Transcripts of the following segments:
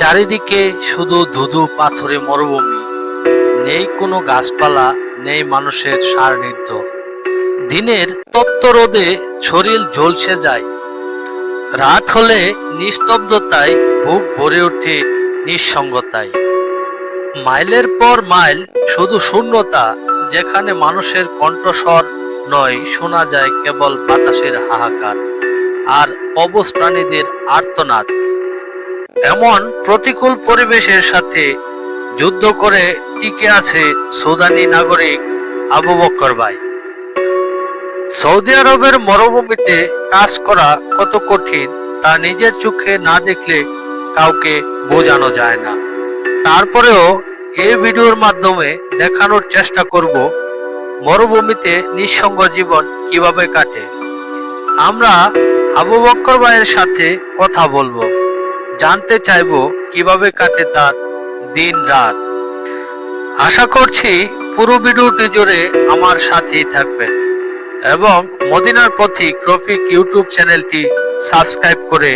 চারিদিকে শুধু ধুধু পাথরে মরুভূমি। নেই কোনো গাছপালা, নেই মানুষের সান্নিধ্য। দিনের তপ্ত রোদে শরীর ঝলসে যায়। রাত হলে নিস্তব্ধতায় বুক ভরে ওঠে নিঃসঙ্গতায়। মাইলের পর মাইল শুধু শূন্যতা, যেখানে মানুষের কণ্ঠস্বর নয়, শোনা যায় কেবল বাতাসের হাহাকার। আর অবস প্রাণীদের আর্তনাদ। এমন প্রতিকূল পরিবেশের সাথে যুদ্ধ করে টিকে আছে সুদানি নাগরিক আবু বক্কর ভাই। সৌদি আরবের মরুভূমিতে কাজ করা কত কঠিন তা নিজের চোখে না দেখলে কাউকে বোঝানো যায় না। তারপরেও এই ভিডিওর মাধ্যমে দেখানোর চেষ্টা করব মরুভূমিতে নিঃসঙ্গ জীবন কীভাবে কাটে। আমরা আবু বক্কর ভাইয়ের সাথে কথা বলব। জানতে চাইব কীভাবে কাটে তার দিন রাত। আশা করছি পুরো ভিডিওটি জুড়ে আমার সাথেই থাকবেন এবং মদিনার পথিক রফিক ইউটিউব চ্যানেলটি সাবস্ক্রাইব করে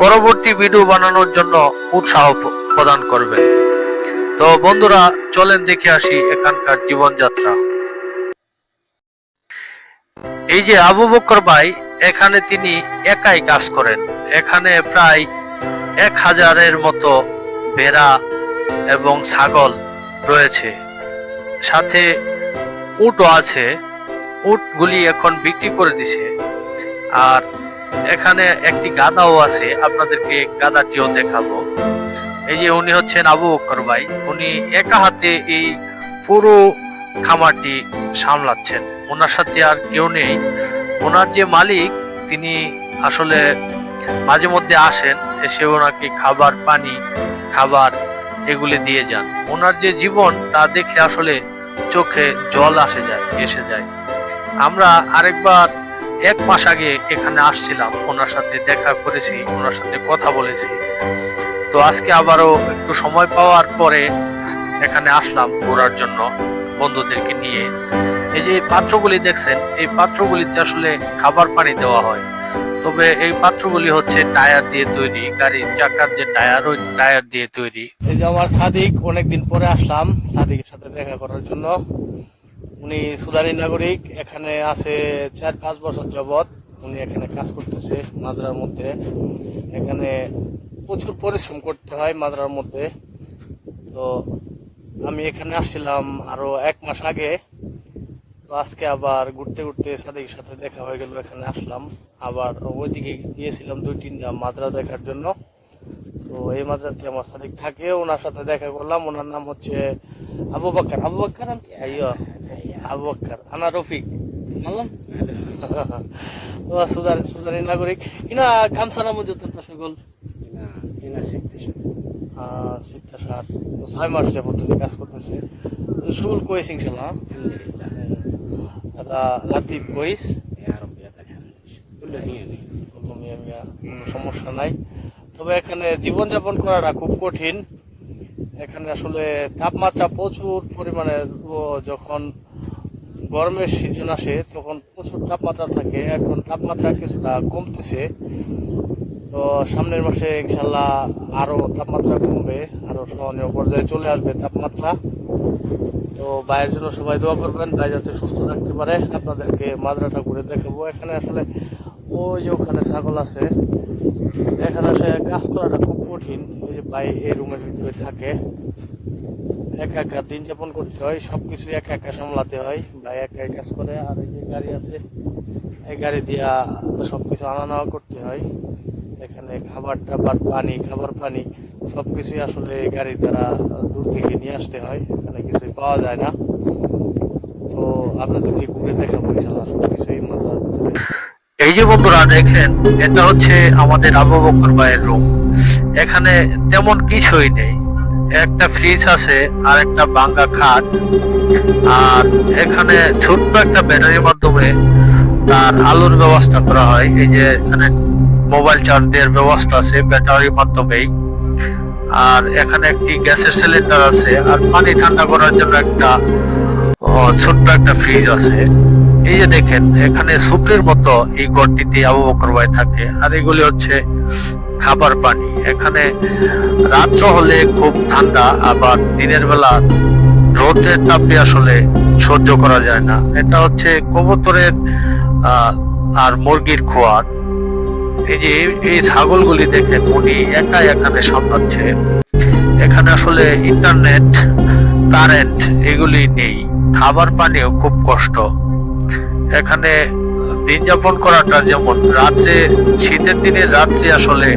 পরবর্তী ভিডিও বানানোর জন্য উৎসাহ প্রদান করবেন। তো বন্ধুরা, চলেন দেখে আসি এখানকার জীবনযাত্রা। এই যে আবু বকর ভাই, এখানে তিনি একাই কাজ করেন। এখানে প্রায় এক হাজারের মতো ভেড়া এবং ছাগল রয়েছে। সাথে উটও আছে। উটগুলি এখন বিক্রি করে দিছে। আর এখানে একটি গাদাও আছে। আপনাদেরকে গাদাটিও দেখাবো। এই যে উনি হচ্ছেন আবু বকর ভাই। উনি একা হাতে এই পুরো খামারটি সামলাচ্ছেন। ওনার সাথে আর কেউ নেই। ওনার যে মালিক, তিনি আসলে মাঝে মধ্যে আসেন এসে ওনাকে খাবার, পানি, খাবার এগুলি দিয়ে যান। ওনার যে জীবন, তা দেখে আসলে চোখে জল আসে যায়, এসে যায়। আমরা আরেকবার এক মাস আগে এখানে আসছিলাম, ওনার সাথে দেখা করেছি, ওনার সাথে কথা বলেছি। তো আজকে আবারও একটু সময় পাওয়ার পরে এখানে আসলাম ঘোরার জন্য বন্ধুদেরকে নিয়ে। এই যে পাত্রগুলি দেখছেন, এই পাত্রগুলিতে আসলে খাবার, পানি দেওয়া হয়। তবে এই পাত্রগুলি হচ্ছে টায়ার দিয়ে তৈরি, গাড়ির চাকার যে টায়ার, ওই টায়ার দিয়ে তৈরি। এই যে আমার সাদিক, অনেকদিন পরে আসলাম সাদিকের সাথে দেখা করার জন্য। উনি সুদানি নাগরিক, এখানে আছে চার পাঁচ বছর যাবৎ উনি এখানে কাজ করতেছে মাজরার মধ্যে। এখানে প্রচুর পরিশ্রম করতে হয় মাজরার মধ্যে। তো আমি এখানে আসছিলাম আরও এক মাস আগে। তো আজকে আবার ঘুরতে ঘুরতে সাদিকের সাথে দেখা হয়ে গেল এখানে আসলাম। আবার ওইদিকে গিয়েছিলাম দুই তিনটা মাজরা দেখার জন্য। তো এই মাদ্রাতে আমার সাদিক থাকে ওনার সাথে দেখা করলাম। ওনার নাম হচ্ছে আবু বাক্কার আবু বাক্কার আবু বাক্কার আনা রফিক। নাগরিক। ইনা ইনা ছয় মাস যাবত কাজ করতেছে। সকল কয়েছে ইনশাল্লাহ লাতিফ কইস সমস্যা নাই তবে এখানে জীবনযাপন করাটা খুব কঠিন এখানে আসলে তাপমাত্রা প্রচুর পরিমাণে যখন গরমের সিজন আসে তখন প্রচুর তাপমাত্রা থাকে। এখন তাপমাত্রা কিছুটা কমতেছে। তো সামনের মাসে ইনশাল্লাহ আরও তাপমাত্রা কমবে। আরও সহনীয় পর্যায়ে চলে আসবে তাপমাত্রা। তো ভাইয়ের জন্য সবাই দোয়া করবেন, ভাই যাতে সুস্থ থাকতে পারে। আপনাদেরকে মাদ্রাটা করে দেখাবো। এখানে আসলে ওই যে ওখানে ছাগল আছে, এখানে আসলে কাজ করাটা খুব কঠিন। এই যে ভাই এই রুমের ভিতরে থাকে, একা একা দিন যাপন করতে হয় সব কিছু একা একা সামলাতে হয়। ভাই একা কাজ করে, আর এই যে গাড়ি আছে, এই গাড়ি দিয়া সব কিছু আনা নেওয়া করতে হয়। এখানে খাবার টাবার পানি, খাবার পানি সব কিছুই আসলে গাড়ির দ্বারা দূর থেকে নিয়ে আসতে হয়, এখানে কিছুই পাওয়া যায় না। তো আপনাদেরকে ঘুরে দেখাবো ইনশাল্লাহ সব কিছুই মজার ভিতরে। এই যে বন্ধুরা দেখেন, এটা হচ্ছে আমাদের আবু বকর ভাইয়ের রুম এখানে তেমন কিছুই নেই। একটা ফ্রিজ আছে আর একটা বাঙ্গা খাট। আর এখানে ছোট্ট একটা ব্যাটারির মাধ্যমে তার আলোর ব্যবস্থা করা হয়। এই যে এখানে মোবাইল চার্জ দেওয়ার ব্যবস্থা আছে ব্যাটারির মাধ্যমেই। আর এখানে একটি গ্যাসের সিলিন্ডার আছে, আর পানি ঠান্ডা করার জন্য একটা ছোট্ট একটা ফ্রিজ আছে। এই যে দেখেন, এখানে সুপ্রির মতো এই ঘরটিতে আবু বকর ভাই থাকে, আর এগুলি হচ্ছে খাবার পানি। এখানে রাত্র হলে খুব ঠান্ডা, আবার দিনের বেলা রোদের তাপে আসলে সহ্য করা যায় না। এটা হচ্ছে কবুতরের আর মুরগির খোয়ার। এই এই ছাগলগুলি দেখেন উনি একাই এখানে সামলাচ্ছে? এখানে আসলে ইন্টারনেট কারেন্ট এগুলি নেই। খাবার পানিও খুব কষ্ট। এখানে দিন যাপন করাটা যেমন রাত্রে, শীতের দিনে রাত্রে আসলে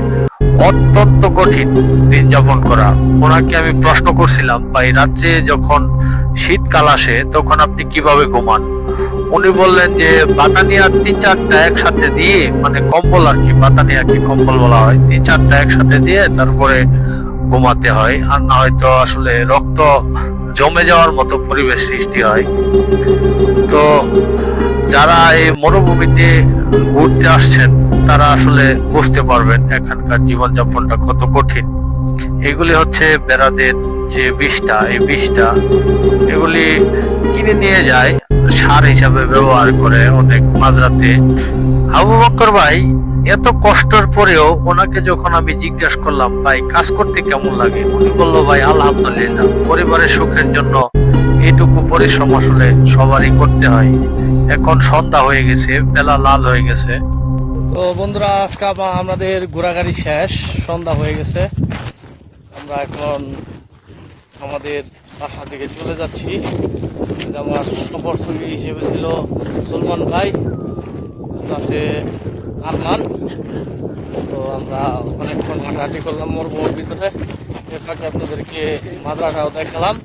অত্যন্ত কঠিন দিন যাপন করা। ওনাকে আমি প্রশ্ন করছিলাম, ভাই, রাত্রে যখন শীতকাল আসে তখন আপনি কীভাবে ঘুমান? উনি বললেন যে, বাতানিয়া তিন চারটা একসাথে দিয়ে মানে কম্বল আর কি বাতানিয়া কি কম্বল বলা হয়, তিন চারটা একসাথে দিয়ে তারপরে ঘুমাতে হয়। আর না হয়তো আসলে রক্ত জমে যাওয়ার মতো পরিবেশ সৃষ্টি হয়। তো যারা এই মরুভূমিতে ঘুরতে আসছেন, তারা আসলে বুঝতে পারবেন এখানকার জীবনযাপনটা কত কঠিন। এগুলি হচ্ছে বেড়াদের যে বিষটা এই বিষটা এগুলি কিনে নিয়ে যায়। সার হিসাবে ব্যবহার করে অনেক মাঝরাতে। আবু বক্কর ভাই, এত কষ্টের পরেও ওনাকে যখন আমি জিজ্ঞাসা করলাম, ভাই, কাজ করতে কেমন লাগে? উনি বলল, ভাই, আলহামদুলিল্লাহ, পরিবারের সুখের জন্য এইটুকু পরিশ্রম আসলে সবারই করতে হয়। এখন সন্ধ্যা হয়ে গেছে, বেলা লাল হয়ে গেছে। তো বন্ধুরা, আজকে আমা- আমাদের ঘোরাঘুরি শেষ, সন্ধ্যা হয়ে গেছে। আমরা এখন আমাদের বাসার দিকে চলে যাচ্ছি। আমার সফর সঙ্গী হিসেবে ছিল সলমান ভাই আছে আরমান। তো আমরা অনেকক্ষণ হাঁটাহাঁটি করলাম মরুভূমির ভিতরে। এর ফাঁকে আপনাদেরকে মাদ্রাসাও দেখালাম।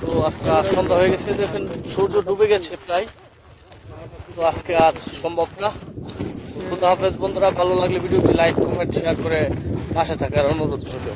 তো আজকে আর সন্ধ্যা হয়ে গেছে, দেখেন সূর্য ডুবে গেছে প্রায়। তো আজকে আর সম্ভব না। খুদা হাফেজ বন্ধুরা, ভালো লাগলে ভিডিওটি লাইক, কমেন্ট শেয়ার করে পাশে থাকার অনুরোধ রইল।